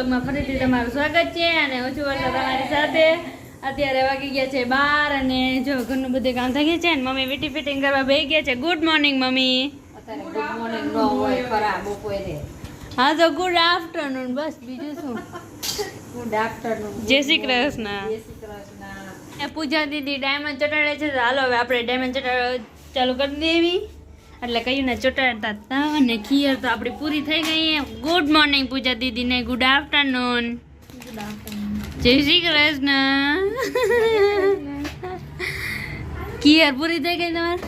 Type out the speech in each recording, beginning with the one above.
બ્લોગમાં ફરીથી તમારું સ્વાગત છે અને હું છું વર્ષા તમારી સાથે. અત્યારે વાગી ગયા છે બાર અને જો ઘરનું બધું કામ થઈ ગયું છે ને મમ્મી વીટી ફિટિંગ કરવા બે ગયા છે. Good morning mummy. હા તો ગુડ આફ્ટરનૂન બસ બીજું શું? ગુડ આફ્ટરનૂન જય શ્રી કૃષ્ણ. જય શ્રી કૃષ્ણ. એ પૂજા દીદી ડાયમંડ ચટાડે છે તો હાલો હવે આપણે ડાયમંડ ચટાડવા ચાલુ કરી દેવી. એટલે કયું ને ચોટાડતા હતા અને ખીર તો આપણી પૂરી થઈ ગઈ ગુડ મોર્નિંગ પૂજા દીદીને ગુડ આફ્ટરનૂન જય શ્રી કૃષ્ણ. ખીર પૂરી થઈ ગઈ તમારે?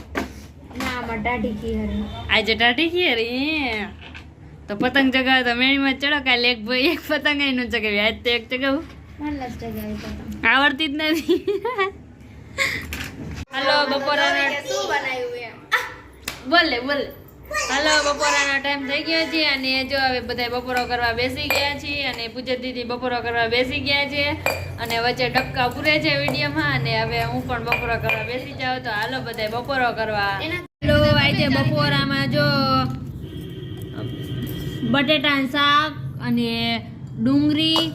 આજે ટાટી ખીર એ તો પતંગ ચગાવે તો મેળીમાં ચડો કાલે એક ભાઈ એક પતંગ ય નું ચગાવી. આજ તો એક ચગાવું. આવડતી જ નથી. હાલો બપોરા શું બનાવ્યું એમ? બોલે બોલે. હાલો બપોરાનો ટાઈમ થઈ ગયો છે અને જો હવે બધા બપોરો કરવા બેસી ગયા છીએ અને પૂજા દીદી બપોરો કરવા બેસી ગયા છે અને વચ્ચે ડબકા પૂરે છે વિડીયોમાં અને હવે હું પણ બપોરો કરવા બેસી જાઉં તો હાલો બધા બપોરો કરવા. હાલો આજે બપોરામાં જો બટેટાનું શાક અને ડુંગળી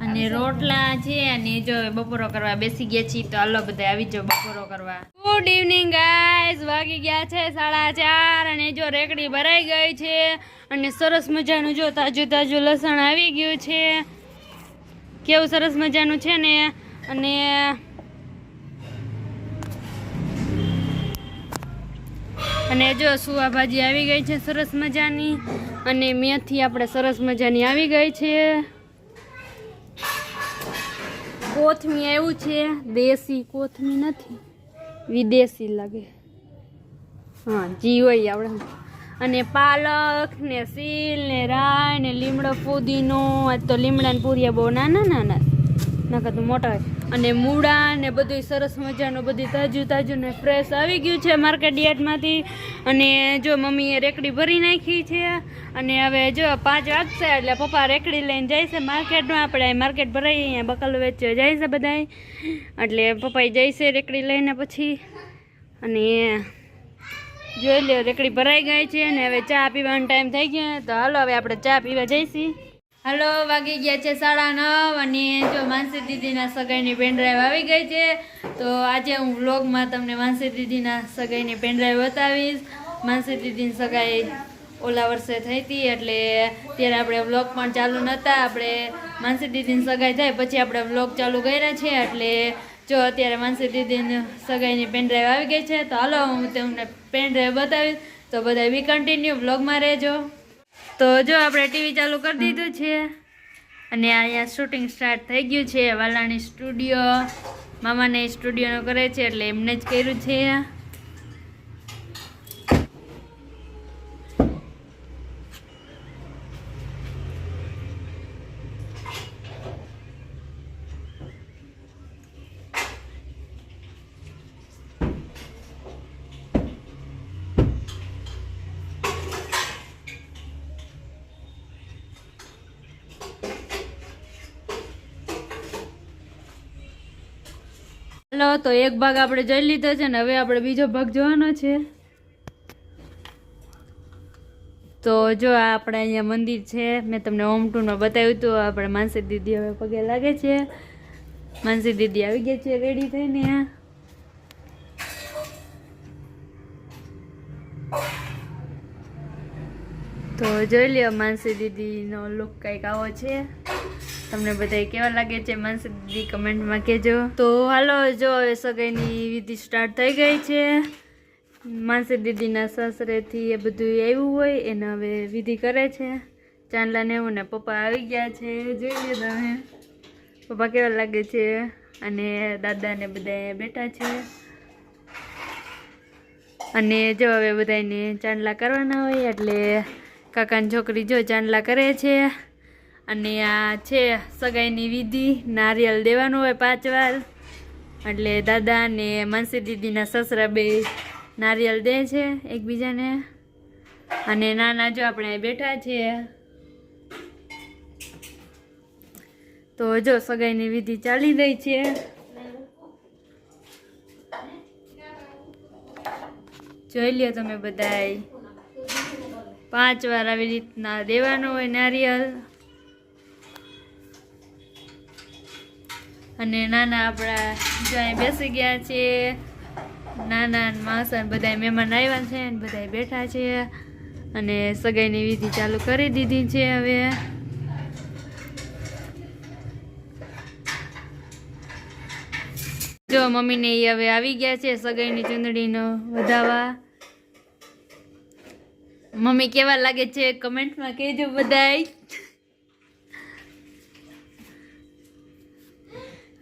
અને રોટલા છે અને જો બપોરો કરવા બેસી ગયા છીએ તો હાલો બધા આવી જાવ બપોરો કરવા. ગુડ ઇવનિંગ ગાઈઝ વાગી ગયા છે સાડા ચાર અને જો રેકડી ભરાઈ ગઈ છે અને સરસ મજાનું જો તાજું તાજું લસણ આવી ગયું છે. કેવું સરસ મજાનું છે ને? અને અને જો સુવા ભાજી આવી ગઈ છે સરસ મજાની અને મેથી આપણે સરસ મજાની આવી ગઈ છે. કોથમી એવું છે, દેશી કોથમી નથી, વિદેશી લાગે. હા, જી હોય આપણે. અને પાલક ને સીલ ને રાય ને લીમડો ફુદીનો આજ તો લીમડા ને પૂરિયા બહુ નાના નાના નકર તો મોટા હોય. અને મૂળા ને બધું સરસ મજાનું બધું તાજું તાજું ને ફ્રેશ આવી ગયું છે માર્કેટ યાર્ડમાંથી. અને જો મમ્મીએ રેકડી ભરી નાખી છે અને હવે જો પાંચ વાગશે એટલે પપ્પા રેકડી લઈને જાય છે માર્કેટમાં. આપણે માર્કેટ ભરાઈ અહીંયા બકલ વેચવા જાય છે બધાય. એટલે પપ્પાએ જાય છે રેકડી લઈને પછી. અને જોઈ લ્યો, રેકડી ભરાઈ ગઈ છે અને હવે ચા પીવાનો ટાઈમ થઈ ગયો તો હાલો, હવે આપણે ચા પીવા જઈશી. હાલો, વાગી ગયા છે સાડા નવ અને જો માનસી દીદીના સગાઈની પેનડ્રાઈવ આવી ગઈ છે, તો આજે હું વ્લોગમાં તમને માનસી દીદીના સગાઈની પેનડ્રાઈવ બતાવીશ. માનસી દીદીની સગાઈ ઓલા વર્ષે થઈ હતી, એટલે ત્યારે આપણે વ્લોગ પણ ચાલુ નહોતા. આપણે માનસી દીદીની સગાઈ થાય પછી આપણે વ્લોગ ચાલુ કર્યા છે, એટલે જો અત્યારે માનસી દીદીની સગાઈની પેનડ્રાઈવ આવી ગઈ છે, તો હાલો, હું તમને પેનડ્રાઈવ બતાવીશ. તો બધા બી કન્ટિન્યુ વ્લોગમાં રહેજો. તો જો આપણે ટીવી ચાલુ કરી દીધું છે. અને અહીંયા શૂટિંગ સ્ટાર્ટ થઈ ગયું છે. વાલાણી સ્ટુડિયો મામાને સ્ટુડિયોનો કરે છે એટલે એમને જ કર્યું છે. હલો તો એક ભાગ આપણે જોઈ લીધો છે ને હવે આપણે બીજો ભાગ જોવાનો છે. તો જો આપણે અહીંયા મંદિર છે. મેં તમને હોમ ટૂરમાં બતાવ્યું હતું, આપણે માનસી દીદી હવે પગે લાગે છે. માનસી દીદી આવી ગયા છે રેડી થઈને તો જોઈ લ્યો માનસી દીદીનો લુક કંઈક આવો છે. તમને બધા કેવા લાગે છે? માનસી દીદી કમેન્ટમાં કહેજો. તો હાલો, જો હવે સગાઈની વિધિ સ્ટાર્ટ થઈ ગઈ છે. માનસી દીદીના સાસરેથી એ બધું આવ્યું હોય, એને હવે વિધિ કરે છે. ચાંદલા ને એવું ને પપ્પા આવી ગયા છે. જોઈ લે તમે. પપ્પા કેવા લાગે છે? અને દાદા ને બધા બેઠા છે. અને જો હવે બધાને ચાંદલા કરવાના હોય, એટલે કાકાની છોકરી જો ચાંદલા કરે છે. અને આ છે સગાઈની વિધિ, નારિયેલ દેવાનું હોય પાંચ વાર એટલે દાદા ને માનસી દીદીના સસરા બે નારિયેલ દે છે એકબીજાને. અને નાના જો આપણે બેઠા છીએ. તો જો સગાઈની વિધિ ચાલી રહી છે. જોઈ લ્યો તમે બધાય. પાંચ વાર આવી રીતના દેવાનું હોય નારિયેલ. અને નાના આપણા જો અહીં બેસી ગયા છે, નાના માસા બધા મહેમાન આવ્યા છે અને બધા બેઠા છે અને સગાઈની વિધિ ચાલુ કરી દીધી છે હવે. જો મમ્મીને એ હવે આવી ગયા છે સગાઈની ચૂંદડીનો વધાવા. મમ્મી કેવા લાગે છે કમેન્ટમાં કહેજો બધાય.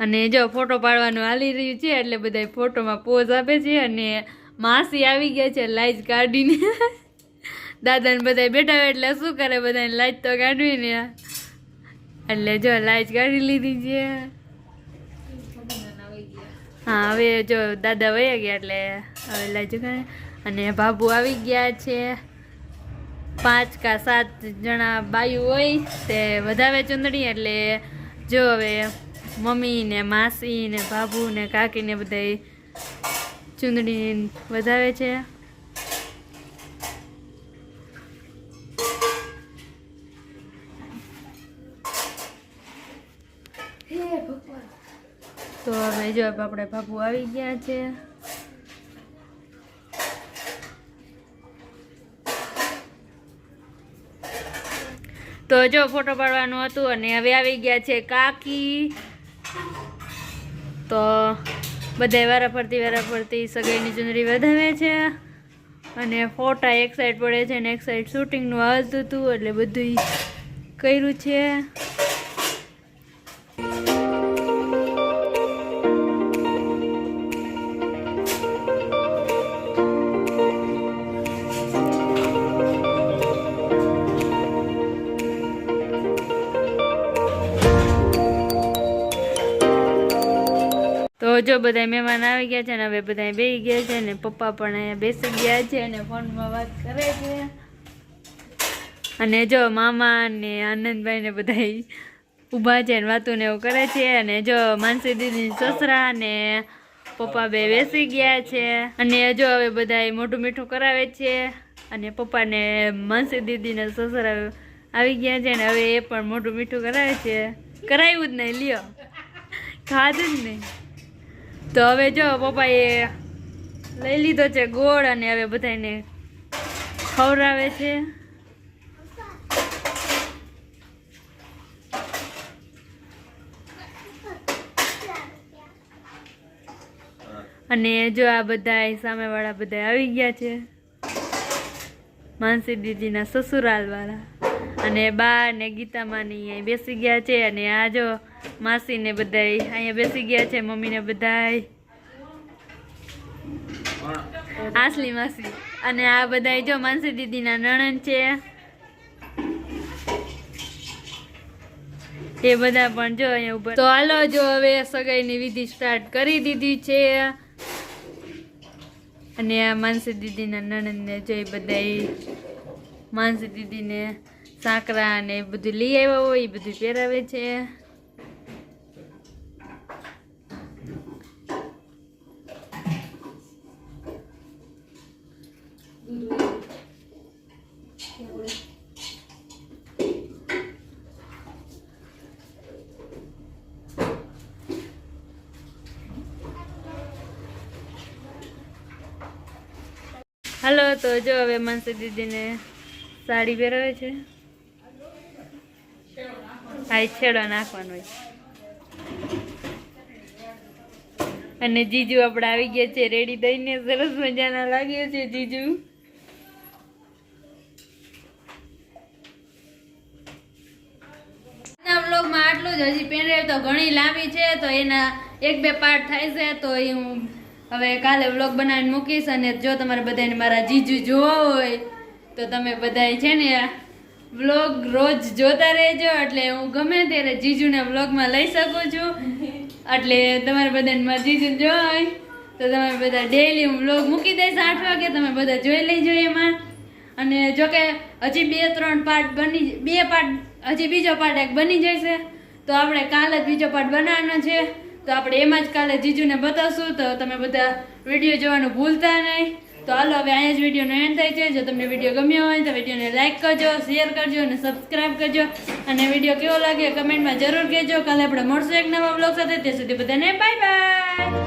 અને જો ફોટો પાડવાનું હાલી રહ્યું છે, એટલે બધા ફોટોમાં પોઝ આપે છે અને માસી આવી ગયા છે લાઈટ કાઢીને. દાદાને બધા બેઠા હોય એટલે શું કરે બધાને લાઈટ તો કાઢવી ને. એટલે જો લાઈટ કાઢી લીધી છે. હા, હવે જો દાદા વયા ગયા એટલે હવે લાઈટ કાઢે અને બાબુ આવી ગયા છે. પાંચ કા સાત જણા બાયું હોય તે વધારે ચૂંદડી, એટલે જો હવે મમ્મી ને માસી ને બાબુ ને કાકી ને બધા ચૂંદડી વધાવે છે. તો હવે જો આપણે બાબુ આવી ગયા છે. તો જો ફોટો પાડવાનું હતું અને હવે આવી ગયા છે કાકી. તો બધા વારા ફરતી વારા ફરતી સગાઈની ચુંદડી વધાવે છે. અને ફોટા એક સાઈડ પડે છે અને એક સાઈડ શૂટિંગનું આવતું હતું એટલે બધું કર્યું છે. જો બધા મહેમાન આવી ગયા છે ને હવે બધા બેસી ગયા છે ને પપ્પા પણ અહીંયા બેસી ગયા છે અને ફોનમાં વાત કરે છે. અને જો મામા ને આનંદભાઈ ને બધા ઊભા છે ને વાતું ને એવું કરે છે અને જો માનસી દીદી સસરા ને પપ્પા બે બેસી ગયા છે. અને જો હવે બધા મોટું મીઠું કરાવે છે અને પપ્પાને માનસી દીદીને સસરા આવી ગયા છે ને હવે એ પણ મોટું મીઠું કરાવે છે. કરાવ્યું જ નહીં, લ્યો. ખાધું જ નહીં. તો હવે જો પપ્પાએ લઈ લીધો છે ગોળ અને હવે બધાને ખવડાવે છે. અને જો આ બધા સામેવાળા બધા આવી ગયા છે. માનસી દીદીના સસુરાલ વાળા અને બા ને ગીતામાની અહીંયા બેસી ગયા છે અને આ જો માસી ને બધા અહીંયા બેસી ગયા છે મમ્મી ને બધા આસલી માસી. અને આ બધા જો માનસી દીદીના નણંદ છે. એ બધા પણ જો અહીંયા ઉપર તો હાલો જો હવે સગાઈની વિધિ સ્ટાર્ટ કરી દીધી છે. અને આ માનસી દીદીના નણંદને જોઈ બધા માનસી દીદીને સાંકરા અને બધું લઈ આવ્યા હોય, એ બધું પહેરાવે છે. હલો, તો જો હવે મનસુ દીદીને સાડી પહેરાવે છે. હા એ છેડો નાખવાનો અને જીજુ આપણે આવી ગયા છે, રેડી દઈને સરસ મજાના લાગ્યો છે જીજુ. વ્લોગમાં આટલું જ. હજી પેનડ્રાઈવ તો ઘણી લાંબી છે, તો એના એક બે પાર્ટ થાય છે, તો એ હું હવે કાલે વ્લોગ બનાવીને મૂકીશ. અને જો તમારે બધાને મારા જીજુ જોવા હોય, તો તમે બધા છે ને વ્લોગ રોજ જોતા રહેજો. એટલે હું ગમે ત્યારે જીજુને વ્લોગમાં લઈ શકું છું. એટલે તમારે બધાને જીજુ જોઈ તો તમે બધા ડેઈલી હું વ્લોગ મૂકી દઈશ આઠ વાગે. તમે બધા જોઈ લેજો એમાં. અને જોકે હજી બે, ત્રણ પાર્ટ બની બે પાર્ટ હજી બીજો પાર્ટ એક બની જશે. તો આપણે કાલે જ બીજો પાર્ટ બનાવવાનો છે. તો આપણે એમાં જ કાલે જીજુને બતાવશું. તો તમે બધા વીડિયો જોવાનું ભૂલતા નહીં. તો હાલો, હવે અહીંયા જ વિડીયોનો એન્ડ થાય છે. જો તમને વીડિયો ગમ્યો હોય તો વિડીયોને લાઇક કરજો શેર કરજો અને સબસ્ક્રાઇબ કરજો. અને વીડિયો કેવો લાગે કમેન્ટમાં જરૂર કહેજો. કાલે આપણે મળશું એક નવા બ્લોગ સાથે. ત્યાં સુધી બધાને બાય બાય